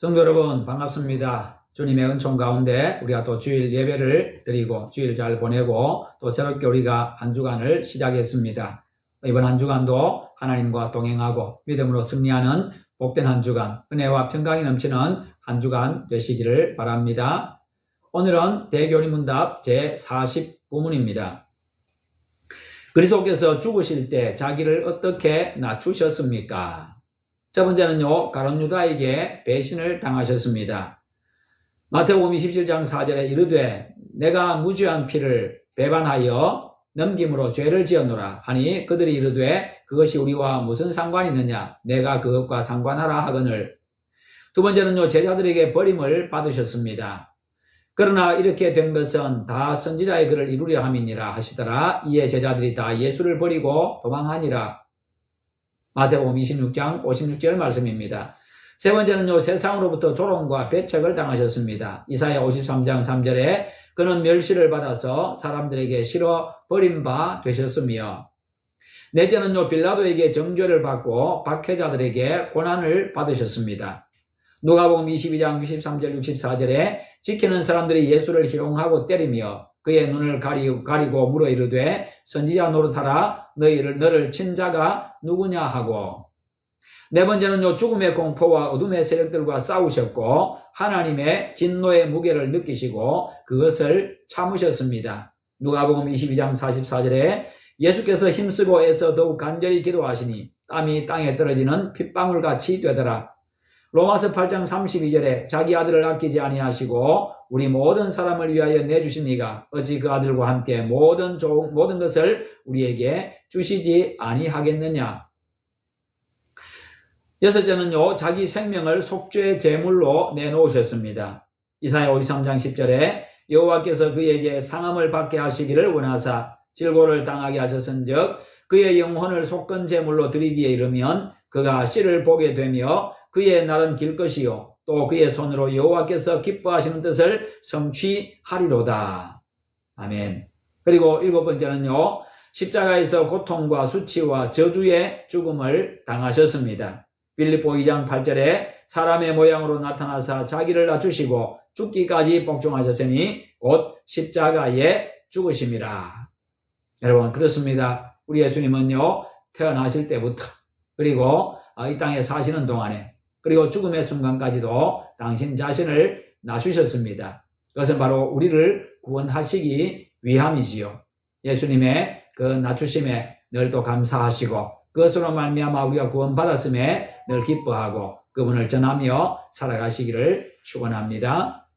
성도 여러분 반갑습니다. 주님의 은총 가운데 우리가 또 주일 예배를 드리고 주일 잘 보내고 또 새롭게 우리가 한 주간을 시작했습니다. 이번 한 주간도 하나님과 동행하고 믿음으로 승리하는 복된 한 주간, 은혜와 평강이 넘치는 한 주간 되시기를 바랍니다. 오늘은 대교리문답 제49문입니다. 그리스도께서 죽으실 때 자기를 어떻게 낮추셨습니까? 첫 번째는요, 가론 유다에게 배신을 당하셨습니다. 마태복음 27장 4절에 이르되 내가 무죄한 피를 배반하여 넘김으로 죄를 지었노라 하니 그들이 이르되 그것이 우리와 무슨 상관이 있느냐 내가 그것과 상관하라 하거늘 두 번째는요 제자들에게 버림을 받으셨습니다. 그러나 이렇게 된 것은 다 선지자의 글을 이루려 함이니라 하시더라 이에 제자들이 다 예수를 버리고 도망하니라 마태복음 26장 56절 말씀입니다. 세 번째는 요, 세상으로부터 조롱과 배척을 당하셨습니다. 이사야 53장 3절에 그는 멸시를 받아서 사람들에게 실어 버림바 되셨으며, 넷째는 요, 빌라도에게 정죄를 받고 박해자들에게 고난을 받으셨습니다. 누가복음 22장 63절 64절에 지키는 사람들이 예수를 희롱하고 때리며 그의 눈을 가리, 가리고 물어 이르되 선지자 노릇하라 너희를 너를 친 자가 누구냐 하고 네 번째는 요 죽음의 공포와 어둠의 세력들과 싸우셨고 하나님의 진노의 무게를 느끼시고 그것을 참으셨습니다. 누가복음 22장 44절에 예수께서 힘쓰고 애써 더욱 간절히 기도하시니 땀이 땅에 떨어지는 핏방울 같이 되더라. 로마서 8장 32절에 자기 아들을 아끼지 아니하시고 우리 모든 사람을 위하여 내주신 이가 어찌 그 아들과 함께 모든 좋은 모든 것을 우리에게 주시지 아니하겠느냐. 여섯째는요, 자기 생명을 속죄의 제물로 내놓으셨습니다. 이사야 53장 10절에 여호와께서 그에게 상함을 받게 하시기를 원하사 질고를 당하게 하셨은즉 그의 영혼을 속건 제물로 드리기에 이르면 그가 씨를 보게 되며 그의 날은 길 것이요 또 그의 손으로 여호와께서 기뻐하시는 뜻을 성취하리로다. 아멘. 그리고 일곱 번째는요. 십자가에서 고통과 수치와 저주의 죽음을 당하셨습니다. 빌립보 2장 8절에 사람의 모양으로 나타나사 자기를 낮추시고 죽기까지 복종하셨으니 곧 십자가에 죽으심이라. 여러분 그렇습니다. 우리 예수님은요 태어나실 때부터 그리고 이 땅에 사시는 동안에 그리고 죽음의 순간까지도 당신 자신을 낮추셨습니다. 그것은 바로 우리를 구원하시기 위함이지요. 예수님의 그 낮추심에 늘도 감사하시고 그것으로 말미암아 우리가 구원받았음에 늘 기뻐하고 그분을 전하며 살아가시기를 축원합니다.